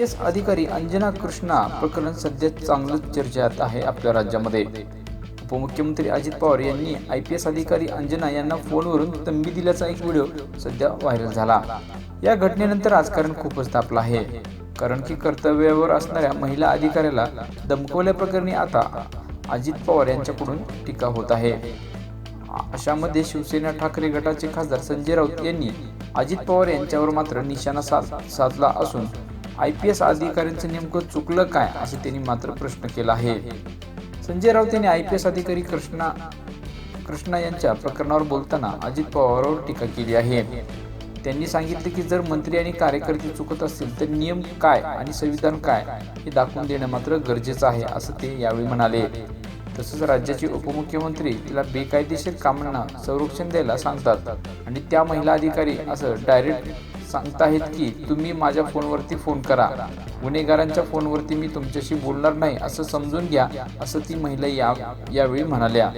S अधिकारी अंजना कृष्णा प्रकरण सध्या चांगलंच चर्चेत आहे आपल्या राज्यामध्ये. उपमुख्यमंत्री अजित पवार यांनी आय पी एस अधिकारी अंजना यांना फोनवरून तंबी दिल्याचा एक व्हिडिओ सध्या व्हायरल झाला. या घटनेनंतर राजकारण खूपच तापलं आहे. कारण की कर्तव्यावर असणाऱ्या महिला अधिकाऱ्याला दमकवल्याप्रकरणी आता अजित पवार यांच्याकडून टीका होत आहे. अशामध्ये शिवसेना ठाकरे गटाचे खासदार संजय राऊत यांनी अजित पवार यांच्यावर मात्र निशाणा साध साधला असून आय पी एस अधिकाऱ्यांचं नेमकं चुकलं काय असं त्यांनी मात्र प्रश्न केला आहे. संजय राऊत यांनी आय पी एस अधिकारी कृष्णा कृष्णा यांच्या प्रकरणावर बोलताना अजित पवारांवर टीका केली आहे. त्यांनी सांगितले की जर मंत्री आणि कार्यकर्ते चुकत असतील तर नियम काय आणि संविधान काय हे दाखवून देणं मात्र गरजेचं आहे असं ते यावेळी म्हणाले. तसंच राज्याचे उपमुख्यमंत्री तिला बेकायदेशीर कामांना संरक्षण द्यायला सांगतात आणि त्या महिला अधिकारी असं डायरेक्ट सांगताहेत की तुम्ही माझ्या फोनवरती फोन करा. गुन्हेगारांच्या फोनवरती मी तुमच्याशी बोलणार नाही असं समजून घ्या असं ती महिला या यावेळी म्हणाल्या.